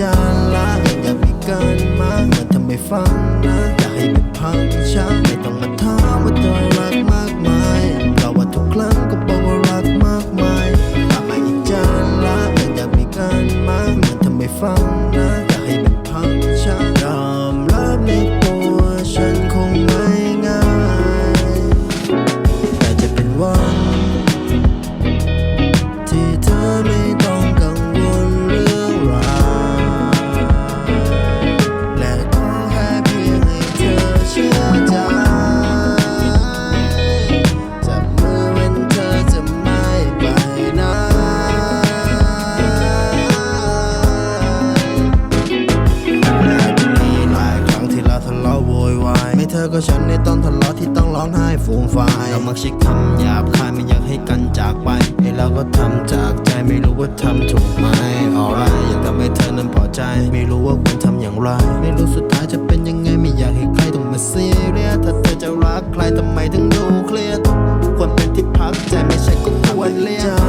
John. ธอก็ฉันในตอนทะเลาะที่ต้องร้องไห้ฟูมฟายเรามักชิกคำหยาบคายไม่อยากให้กันจากไปไอ้เราก็ทำจากใจไม่รู้ว่าทำถูกไหมอะไรอยากทำให้เธอนั้นพอใจ ไม่รู้ว่าควรทำอย่างไร ไม่รู้สุดท้ายจะเป็นยังไงไม่อยากให้ใครต้องมาเสียเรียสถ้าเธอจะรักใครทำไมถึงดูเคลียร์ทุกเป็นที่พักใจไม่ใช่ก็ควรเลีย